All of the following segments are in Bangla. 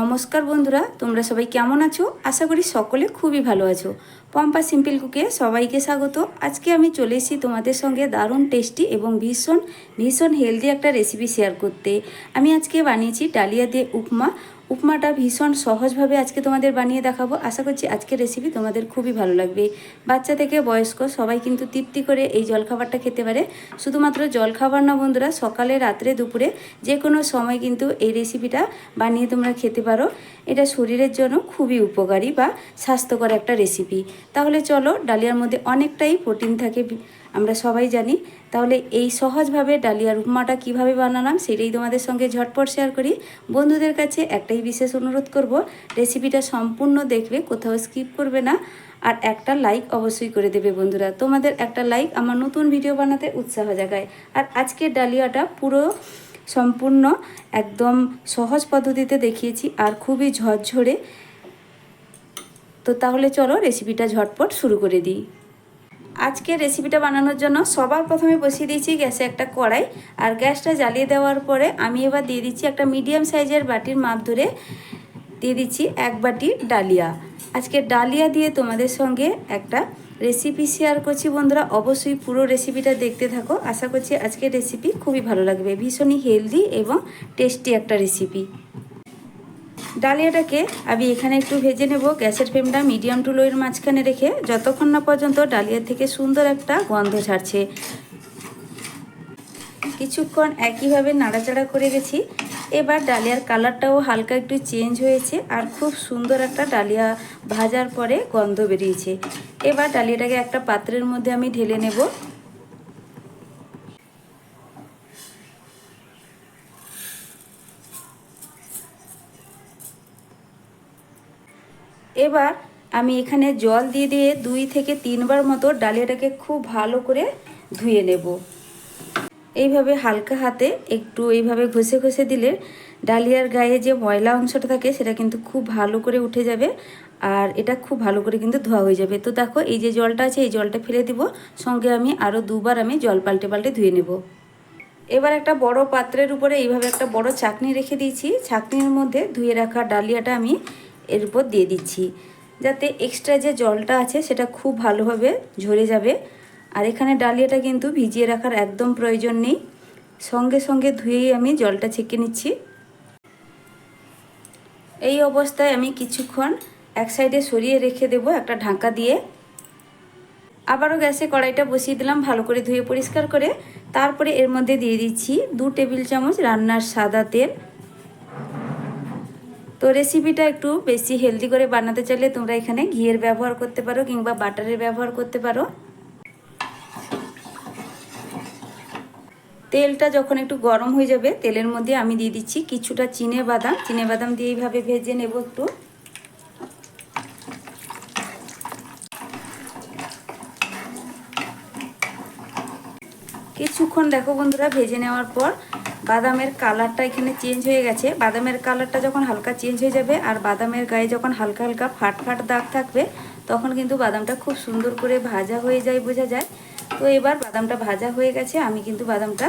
নমস্কার বন্ধুরা, তোমরা সবাই কেমন আছো? আশা করি সকলে খুবই ভালো আছো। পম্পা সিম্পল কুকে সবাইকে স্বাগত। আজকে আমি চলে এসেছি তোমাদের সঙ্গে দারুণ টেস্টি এবং ভীষণ ভীষণ হেলদি একটা রেসিপি শেয়ার করতে। আমি আজকে বানিয়েছি ডালিয়া দিয়ে উপমা। উপমাটা ভীষণ সহজভাবে আজকে তোমাদের বানিয়ে দেখাবো। আশা করছি আজকের রেসিপি তোমাদের খুবই ভালো লাগবে। বাচ্চা থেকে বয়স্ক সবাই কিন্তু তৃপ্তি করে এই জলখাবারটা খেতে পারে। শুধুমাত্র জলখাবার না বন্ধুরা, সকালে, রাত্রে, দুপুরে যে কোনো সময় কিন্তু এই রেসিপিটা বানিয়ে তোমরা খেতে পারো। এটা শরীরের জন্য খুবই উপকারী বা স্বাস্থ্যকর একটা রেসিপি তাহলে চলো, ডালিয়ার মধ্যে অনেকটাই প্রোটিন থাকে আমরা সবাই জানি। তাহলে এই সহজভাবে ডালিয়ার উপমাটা কীভাবে বানালাম সেটাই তোমাদের সঙ্গে ঝটপট শেয়ার করি। বন্ধুদের কাছে একটাই বিশেষ অনুরোধ করব রেসিপিটা সম্পূর্ণ দেখবে, কোথাও স্কিপ করবে না। আর একটা লাইক অবশ্যই করে দেবে বন্ধুরা। তোমাদের একটা লাইক আমার নতুন ভিডিও বানাতে উৎসাহ জাগায়। আর আজকের ডালিয়াটা পুরো সম্পূর্ণ একদম সহজ পদ্ধতিতে দেখিয়েছি আর খুবই ঝরঝরে। তো তাহলে চলো রেসিপিটা ঝটপট শুরু করে দিই। আজকে রেসিপিটা বানানোর জন্য সবার প্রথমে বসিয়ে দিয়েছি গ্যাসে একটা কড়াই আর গ্যাসটা জ্বালিয়ে দেওয়ার পরে আমি এবার দিয়ে দিচ্ছি একটা মিডিয়াম সাইজের বাটির মাপ ধরে দিয়ে দিচ্ছি এক বাটি ডালিয়া। আজকে ডালিয়া দিয়ে তোমাদের সঙ্গে একটা রেসিপি শেয়ার করছি বন্ধুরা। অবশ্যই পুরো রেসিপিটা দেখতে থাকো। আশা করছি আজকের রেসিপি খুবই ভালো লাগবে। ভীষণই হেলদি এবং টেস্টি একটা রেসিপি ডালিয়াটাকে আমি এখানে একটু ভেজে নেব। গ্যাসের ফ্লেমটা মিডিয়াম টু লোয়ের মাঝখানে রেখে যতক্ষণ না পর্যন্ত ডালিয়া থেকে সুন্দর একটা গন্ধ ছাড়ছে। কিছুক্ষণ একইভাবে নাড়াচাড়া করে গেছি। এবার ডালিয়ার কালারটাও হালকা একটু চেঞ্জ হয়েছে আর খুব সুন্দর একটা ডালিয়া ভাজার পরে গন্ধ বেরিয়েছে। এবার ডালিয়াটাকে একটা পাত্রের মধ্যে আমি ঢেলে নেব। এবার আমি এখানে জল দিয়ে দিয়ে দুই থেকে তিনবার মতো ডালিয়াটাকে খুব ভালো করে ধুয়ে নেব। এইভাবে হালকা হাতে একটু এইভাবে ঘষে ঘষে দিলে ডালিয়ার গায়ে যে ময়লা অংশটা থাকে সেটা কিন্তু খুব ভালো করে উঠে যাবে আর এটা খুব ভালো করে কিন্তু ধোয়া হয়ে যাবে। তো দেখো এই যে জলটা আছে এই জলটা ফেলে দিব, সঙ্গে আমি আরও দুবার আমি জল পাল্টে পাল্টে ধুয়ে নেব। এবার একটা বড় পাত্রের উপরে এইভাবে একটা বড় চাকনি রেখে দিয়েছি। চাকনির মধ্যে ধুয়ে রাখা ডালিয়াটা আমি এর উপর দিয়ে দিচ্ছি। যাতে এক্সট্রা যে জলটা আছে সেটা খুব ভালোভাবে ঝরে যাবে। আর এখানে ডালিয়াটা কিন্তু ভিজিয়ে রাখার একদম প্রয়োজন নেই। সঙ্গে সঙ্গে ধুয়েই আমি জলটা ছেঁকে নিচ্ছি। এই অবস্থায় আমি কিছুক্ষণ এক সাইডে সরিয়ে রেখে দেব একটা ঢাকা দিয়ে। আবারও গ্যাসে কড়াইটা বসিয়ে দিলাম, ভালো করে ধুয়ে পরিষ্কার করে। তারপরে এর মধ্যে দিয়ে দিচ্ছি দু টেবিল চামচ রান্নার সাদা তেল। তো রেসিপিটা একটু বেশি হেলদি করে বানাতে চাইলে তোমরা এখানে ঘিয়ের ব্যবহার করতে পারো কিংবা বাটারের ব্যবহার করতে পারো। তেলটা যখন একটু গরম হয়ে যাবে, তেলের মধ্যে আমি দিয়ে দিচ্ছি কিছুটা চিনে বাদাম। চিনে বাদাম দিয়ে এইভাবে ভেজে নেব একটু। কিছুক্ষণ দেখো বন্ধুরা, ভেজে নেওয়ার পর বাদামের কালারটা এখানে চেঞ্জ হয়ে গেছে। বাদামের কালারটা যখন হালকা চেঞ্জ হয়ে যাবে আর বাদামের গায়ে যখন হালকা হালকা ফাট ফাট দাগ থাকবে, তখন কিন্তু বাদামটা খুব সুন্দর করে ভাজা হয়ে যায় বোঝা যায়। তো এবার বাদামটা ভাজা হয়ে গেছে, আমি কিন্তু বাদামটা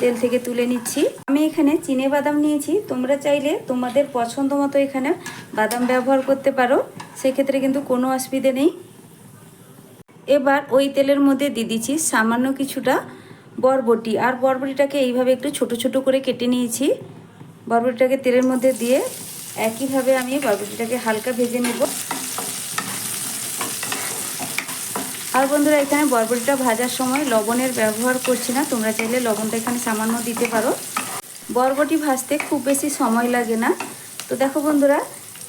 তেল থেকে তুলে নিচ্ছি। আমি এখানে চিনে বাদাম নিয়েছি, তোমরা চাইলে তোমাদের পছন্দ মতো এখানে বাদাম ব্যবহার করতে পারো, সেক্ষেত্রে কিন্তু কোনো অসুবিধে নেই। এবার ওই তেলের মধ্যে দিয়ে দিচ্ছি সামান্য কিছুটা বরবটি। আর বরবটিটাকে এইভাবে একটু ছোট ছোট করে কেটে নিয়েছি। বরবটিটাকে তেলের মধ্যে দিয়ে একইভাবে আমি বরবটিটাকে হালকা ভেজে নেব। আর বন্ধুরা, এখানে বরবটিটা ভাজার সময় লবণের ব্যবহার করছি না। তোমরা চাইলে লবণটা এখানে সামান্য দিতে পারো। বরবটি ভাজতে খুব বেশি সময় লাগে না। তো দেখো বন্ধুরা,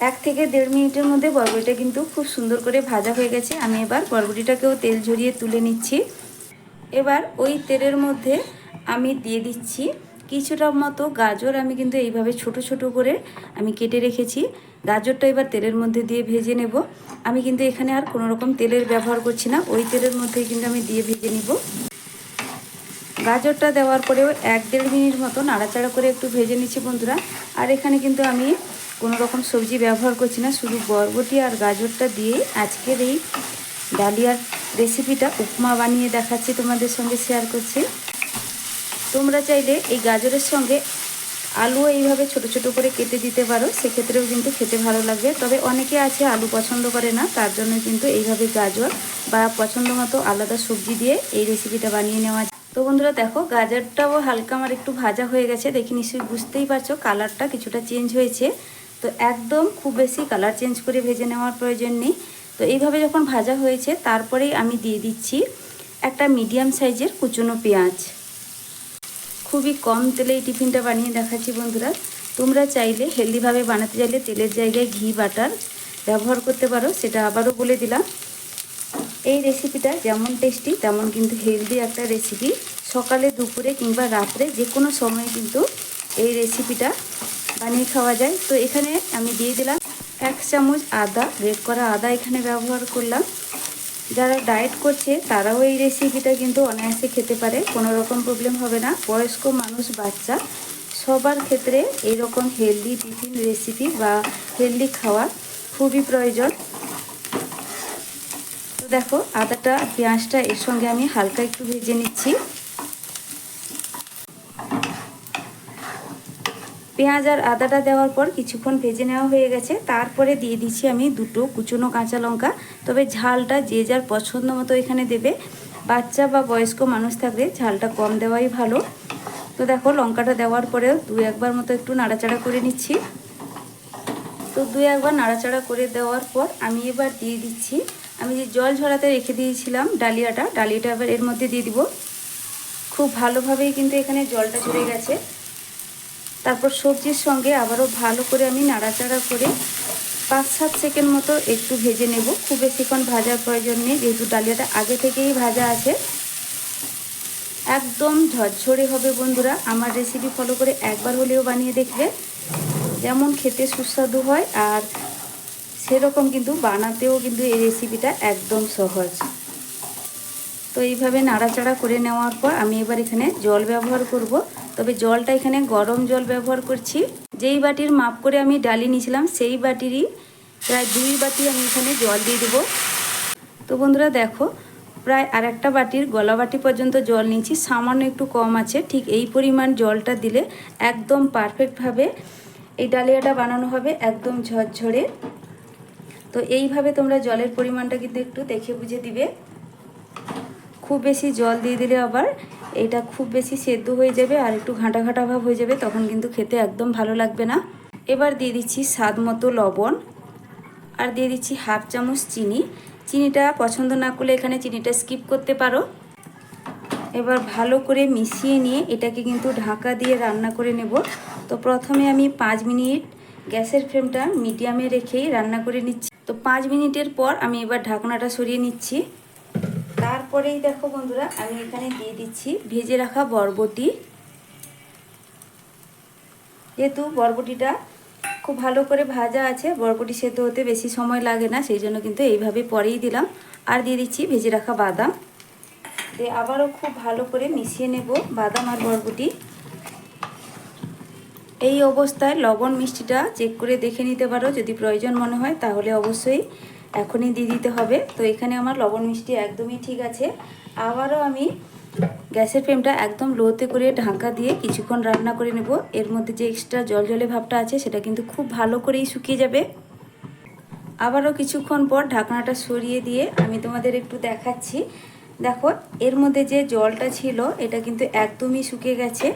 এক থেকে দেড় মিনিটের মধ্যে বরবটিটা কিন্তু খুব সুন্দর করে ভাজা হয়ে গেছে। আমি এবার বরবটিটাকেও তেল ঝরিয়ে তুলে নিচ্ছি। এবার ওই তেলের মধ্যে আমি দিয়ে দিচ্ছি কিছুটা মতো গাজর। আমি কিন্তু এইভাবে ছোট ছোট করে আমি কেটে রেখেছি। গাজরটা এবার তেলের মধ্যে দিয়ে ভেজে নেব। আমি কিন্তু এখানে আর কোনো রকম তেলের ব্যবহার করছি না। ওই তেলের মধ্যেই কিন্তু আমি দিয়ে ভেজে নিব। গাজরটা দেওয়ার পরেও এক দেড় মিনিট মতো নাড়াচাড়া করে একটু ভেজে নিচ্ছি বন্ধুরা। আর এখানে কিন্তু আমি কোনো রকম সবজি ব্যবহার করছি না। শুধু বরবটি আর গাজরটা দিয়ে আজকের এই ডালিয়ার রেসিপিটা উপমা বানিয়ে দেখাচ্ছি তোমাদের সঙ্গে শেয়ার করছি। তোমরা চাইলে এই গাজরের সঙ্গে আলু এইভাবে ছোট ছোট করে কেটে দিতে পারো, সেক্ষেত্রেও কিন্তু খেতে ভালো লাগবে। তবে অনেকে আছে আলু পছন্দ করে না, তার জন্য কিন্তু এইভাবে গাজর বা পছন্দ মতো আলাদা সবজি দিয়ে এই রেসিপিটা বানিয়ে নেওয়া। তো বন্ধুরা দেখো, গাজরটাও হালকা আমার একটু ভাজা হয়ে গেছে। দেখি নিশ্চয়ই বুঝতেই পারছ কালারটা কিছুটা চেঞ্জ হয়েছে। তো একদম খুব বেশি কালার চেঞ্জ করে ভেজে নেওয়ার প্রয়োজন নেই। তো এইভাবে যখন ভাজা হয়েছে তারপরেই আমি দিয়ে দিচ্ছি একটা মিডিয়াম সাইজের কুচনো পেঁয়াজ। খুবই কম তেলে এই টিফিনটা বানিয়ে দেখাচ্ছি বন্ধুরা। তোমরা চাইলে হেলদিভাবে বানাতে চাইলে তেলের জায়গায় ঘি, বাটার ব্যবহার করতে পারো, সেটা আবারও বলে দিলাম। এই রেসিপিটা যেমন টেস্টি তেমন কিন্তু হেলদি একটা রেসিপি সকালে, দুপুরে কিংবা রাত্রে যে কোনো সময় কিন্তু এই রেসিপিটা বানিয়ে খাওয়া যায়। তো এখানে আমি দিয়ে দিলাম এক চামচ আদা রেড করা আদা এখানে ব্যবহার করলাম। যারা ডায়েট করছে, তারাও এই রেসিপিটা কিন্তু অনায়াসে খেতে পারে, কোনো রকম প্রবলেম হবে না। বয়স্ক মানুষ, বাচ্চা, সবার ক্ষেত্রে এইরকম হেলদি টিফিন রেসিপি বা হেলদি খাওয়া খুবই প্রয়োজন। তো দেখো, আদাটা, পেঁয়াজটা এর সঙ্গে আমি হালকা একটু ভেজে নিচ্ছি। পেঁয়াজ আর আদাটা দেওয়ার পর কিছুক্ষণ ভেজে নেওয়া হয়ে গেছে। তারপরে দিয়ে দিচ্ছি আমি দুটো কুচনো কাঁচা লঙ্কা। তবে ঝালটা যে যার পছন্দ মতো এখানে দেবে। বাচ্চা বা বয়স্ক মানুষ থাকলে ঝালটা কম দেওয়াই ভালো। তো দেখো, লঙ্কাটা দেওয়ার পরেও দু একবার মতো একটু নাড়াচাড়া করে নিচ্ছি। তো দু একবার নাড়াচাড়া করে দেওয়ার পর আমি এবার দিয়ে দিচ্ছি। আমি যে জল ঝরাতে রেখে দিয়েছিলাম ডালিয়াটা ডালিয়াটা এবার এর মধ্যে দিয়ে দিব। খুব ভালোভাবেই কিন্তু এখানে জলটা ঝরে গেছে। তারপর সবজির সঙ্গে আবারও ভালো করে আমি নাড়াচাড়া করে পাঁচ, সাত সেকেন্ড মতো একটু ভেজে নেব। খুব বেশিক্ষণ ভাজার প্রয়োজন নেই, যেহেতু ডালিয়াটা আগে থেকেই ভাজা আছে। একদম ঝরঝরে হবে বন্ধুরা। আমার রেসিপি ফলো করে একবার হলেও বানিয়ে দেখবে। যেমন খেতে সুস্বাদু হয় আর সেরকম কিন্তু বানাতেও কিন্তু এই রেসিপিটা একদম সহজ। তো এইভাবে নাড়াচাড়া করে নেওয়ার পর আমি এবার এখানে জল ব্যবহার করব। তবে জলটা এখানে গরম জল ব্যবহার করছি। যেই বাটির মাপ করে আমি ডালি নিয়েছিলাম, সেই বাটিরই প্রায় দুই বাটি আমি এখানে জল দিয়ে দেবো। তো বন্ধুরা দেখো, প্রায় আর একটা বাটির গলা বাটি পর্যন্ত জল নিয়েছি। সামান্য একটু কম আছে। ঠিক এই পরিমাণ জলটা দিলে একদম পারফেক্টভাবে এই ডালিয়াটা বানানো হবে একদম ঝরঝরে। তো এইভাবে তোমরা জলের পরিমাণটা কিন্তু একটু দেখে বুঝে দিবে। খুব বেশি জল দিয়ে দিলে আবার এটা খুব বেশি সেদ্ধ হয়ে যাবে আর একটু ঘাঁটা ঘাঁটা ভাব হয়ে যাবে, তখন কিন্তু খেতে একদম ভালো লাগবে না। এবার দিয়ে দিচ্ছি স্বাদ মতো লবণ আর দিয়ে দিচ্ছি হাফ চামচ চিনি। চিনিটা পছন্দ না করলে এখানে চিনিটা স্কিপ করতে পারো। এবার ভালো করে মিশিয়ে নিয়ে এটাকে কিন্তু ঢাকা দিয়ে রান্না করে নেব। তো প্রথমে আমি পাঁচ মিনিট গ্যাসের ফ্লেমটা মিডিয়ামে রেখেই রান্না করে নিচ্ছি। তো পাঁচ মিনিটের পর আমি এবার ঢাকনাটা সরিয়ে নিচ্ছি। তারপরেই দেখো বন্ধুরা, আমি এখানে দিয়ে দিচ্ছি ভেজে রাখা বরবটি। যেহেতু বরবটিটা খুব ভালো করে ভাজা আছে, বরবটি সেদ্ধ হতে বেশি সময় লাগে না, সেই জন্য কিন্তু এইভাবে পরেই দিলাম। আর দিয়ে দিচ্ছি ভেজে রাখা বাদাম। দিয়ে আবারও খুব ভালো করে মিশিয়ে নেব বাদাম আর বরবটি। এই অবস্থায় লবণ মিষ্টিটা চেক করে দেখে নিতে পারো, যদি প্রয়োজন মনে হয়, তাহলে অবশ্যই এখনই দিয়ে দিতে হবে। তো এখানে আমার লবণ মিষ্টি একদমই ঠিক আছে। আবারও আমি গ্যাসের ফ্লেমটা একদম লোতে করে ঢাকা দিয়ে কিছুক্ষণ রান্না করে নেব। এর মধ্যে যে এক্সট্রা জল জলে ভাবটা আছে, সেটা কিন্তু খুব ভালো করেই শুকিয়ে যাবে। আবারও কিছুক্ষণ পর ঢাকনাটা সরিয়ে দিয়ে আমি তোমাদের একটু দেখাচ্ছি। দেখো, এর মধ্যে যে জলটা ছিল, এটা কিন্তু একদমই শুকিয়ে গেছে।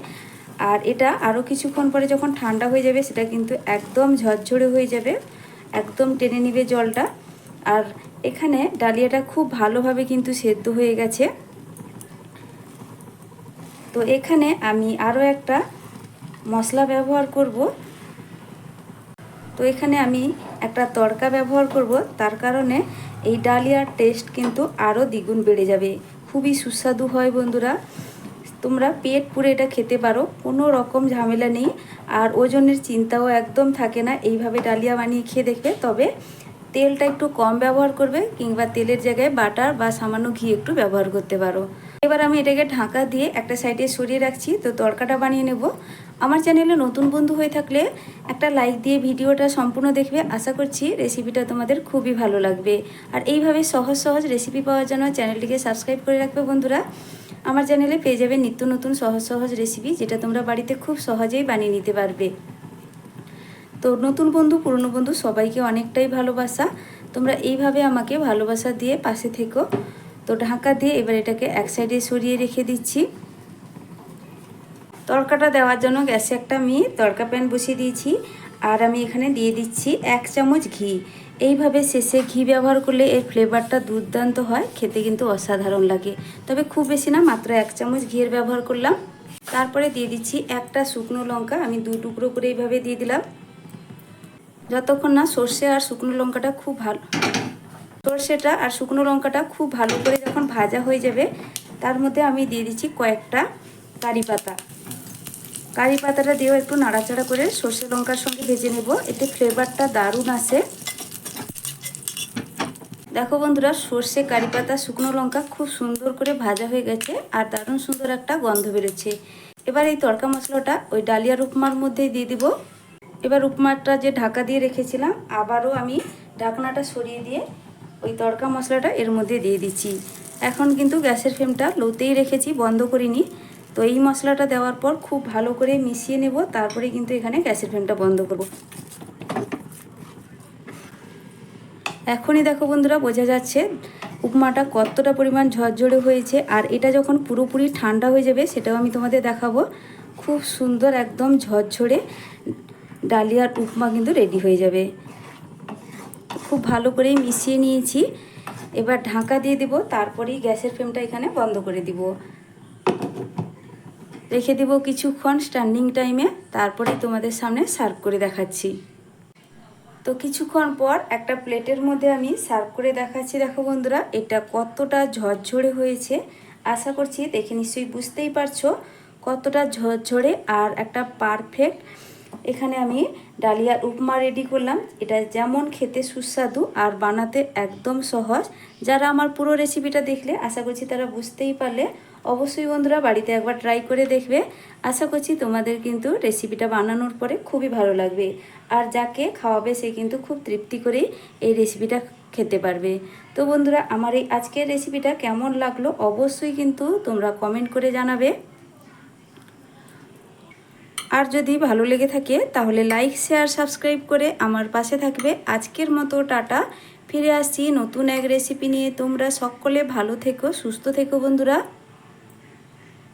আর এটা আরও কিছুক্ষণ পরে যখন ঠান্ডা হয়ে যাবে, সেটা কিন্তু একদম ঝরঝরে হয়ে যাবে। একদম টেনে নিবে জলটা। আর এখানে ডালিয়াটা খুব ভালোভাবে কিন্তু সেদ্ধ হয়ে গেছে। তো এখানে আমি আরও একটা মশলা ব্যবহার করব। তো এখানে আমি একটা তড়কা ব্যবহার করব, তার কারণে এই ডালিয়ার টেস্ট কিন্তু আরও দ্বিগুণ বেড়ে যাবে। খুবই সুস্বাদু হয় বন্ধুরা। তোমরা পেট পুরে এটা খেতে পারো, কোনো রকম ঝামেলা নেই। আর ওজনের চিন্তাও একদম থাকে না, এইভাবে ডালিয়া বানিয়ে খেয়ে দেখবে। তবে তেলটা একটু কম ব্যবহার করবে কিংবা তেলের জায়গায় বাটার বা সামান্য ঘি একটু ব্যবহার করতে পারো। এবার আমি এটাকে ঢাকা দিয়ে একটা সাইডে সরিয়ে রাখছি, তো তড়কাটা বানিয়ে নেব। আমার চ্যানেলে নতুন বন্ধু হয়ে থাকলে একটা লাইক দিয়ে ভিডিওটা সম্পূর্ণ দেখবে। আশা করছি রেসিপিটা তোমাদের খুবই ভালো লাগবে। আর এইভাবে সহজ সহজ রেসিপি পাওয়ার জন্য চ্যানেলটিকে সাবস্ক্রাইব করে রাখবে বন্ধুরা। আমার চ্যানেলে পেয়ে যাবে নিত্য নতুন সহজ সহজ রেসিপি, যেটা তোমরা বাড়িতে খুব সহজেই বানিয়ে নিতে পারবে। তো নতুন বন্ধু, পুরনো বন্ধু সবাইকে অনেকটাই ভালোবাসা। তোমরা এইভাবে আমাকে ভালোবাসা দিয়ে পাশে থেকো। তো ঢাকা দিয়ে এবার এটাকে এক সাইডে সরিয়ে রেখে দিচ্ছি। তড়কাটা দেওয়ার জন্য গ্যাসে একটা আমি তড়কা প্যান বসিয়ে দিয়েছি। আর আমি এখানে দিয়ে দিচ্ছি এক চামচ ঘি। এইভাবে শেষে ঘি ব্যবহার করলে এর ফ্লেভারটা দুর্দান্ত হয়, খেতে কিন্তু অসাধারণ লাগে। তবে খুব বেশি না, মাত্র এক চামচ ঘিয়ের ব্যবহার করলাম। তারপরে দিয়ে দিচ্ছি একটা শুকনো লঙ্কা, আমি দু টুকরো করে এইভাবে দিয়ে দিলাম। যতক্ষণ না সর্ষে আর শুকনো লঙ্কাটা খুব ভালো সর্ষেটা আর শুকনো লঙ্কাটা খুব ভালো করে যখন ভাজা হয়ে যাবে, তার মধ্যে আমি দিয়ে দিচ্ছি কয়েকটা কারি পাতা। কারি পাতাটা দিয়েও একটু নাড়াচাড়া করে সর্ষে লঙ্কার সঙ্গে ভেজে নেব। এতে ফ্লেভারটা দারুণ আসে। দেখো বন্ধুরা, সর্ষে, কারি পাতা, শুকনো লঙ্কা খুব সুন্দর করে ভাজা হয়ে গেছে আর দারুণ সুন্দর একটা গন্ধ বেরোচ্ছে। এবার এই তড়কা মশলাটা ওই ডালিয়া উপমার মধ্যেই দিয়ে দিব। এবার উপমাটা যে ঢাকা দিয়ে রেখেছিলাম, আবারও আমি ঢাকনাটা সরিয়ে দিয়ে ওই তড়কা মশলাটা এর মধ্যে দিয়ে দিচ্ছি। এখন কিন্তু গ্যাসের ফ্লেমটা লোতেই রেখেছি, বন্ধ করিনি। তো এই মশলাটা দেওয়ার পর খুব ভালো করে মিশিয়ে নেব, তারপরে কিন্তু এখানে গ্যাসের ফ্লেমটা বন্ধ করব। এখনই দেখো বন্ধুরা, বোঝা যাচ্ছে উপমাটা কতটা পরিমাণ ঝরঝরে হয়েছে, আর এটা যখন পুরোপুরি ঠান্ডা হয়ে যাবে, সেটাও আমি তোমাদের দেখাবো। খুব সুন্দর, একদম ঝরঝরে। ডালিয়ার উপমা কিন্তু রেডি হয়ে যাবে। খুব ভালো করে মিশিয়ে নিয়েছি। এবার ঢাকা দিয়ে দিব, তারপরেই গ্যাসের ফ্লেমটা এখানে বন্ধ করে দিব। রেখে দিব কিছুক্ষণ স্ট্যান্ডিং টাইমে তারপরেই তোমাদের সামনে সার্ভ করে দেখাচ্ছি। তো কিছুক্ষণ পর একটা প্লেটের মধ্যে আমি সার্ভ করে দেখাচ্ছি। দেখো বন্ধুরা, এটা কতটা ঝরঝরে হয়েছে। আশা করছি দেখে নিশ্চয়ই বুঝতেই পারছ কতটা ঝরঝরে আর একটা পারফেক্ট এখানে আমি ডালিয়ার উপমা রেডি করলাম। এটা যেমন খেতে সুস্বাদু আর বানাতে একদম সহজ। যারা আমার পুরো রেসিপিটা দেখলে, আশা করছি তারা বুঝতেই পারলে। অবশ্যই বন্ধুরা বাড়িতে একবার ট্রাই করে দেখবে। আশা করছি তোমাদের কিন্তু রেসিপিটা বানানোর পরে খুবই ভালো লাগবে। আর যাকে খাওয়াবে সে কিন্তু খুব তৃপ্তি করেই এই রেসিপিটা খেতে পারবে। তো বন্ধুরা, আমার এই আজকের রেসিপিটা কেমন লাগল অবশ্যই কিন্তু তোমরা কমেন্ট করে জানাবে। আর যদি ভালো লেগে থাকে, তাহলে লাইক শেয়ার সাবস্ক্রাইব করে আমার পাশে থাকবে। আজকের মতো টাটা। ফিরে আসছি নতুন এক রেসিপি নিয়ে। তোমরা সকলে ভালো থেকো, সুস্থ থেকো বন্ধুরা।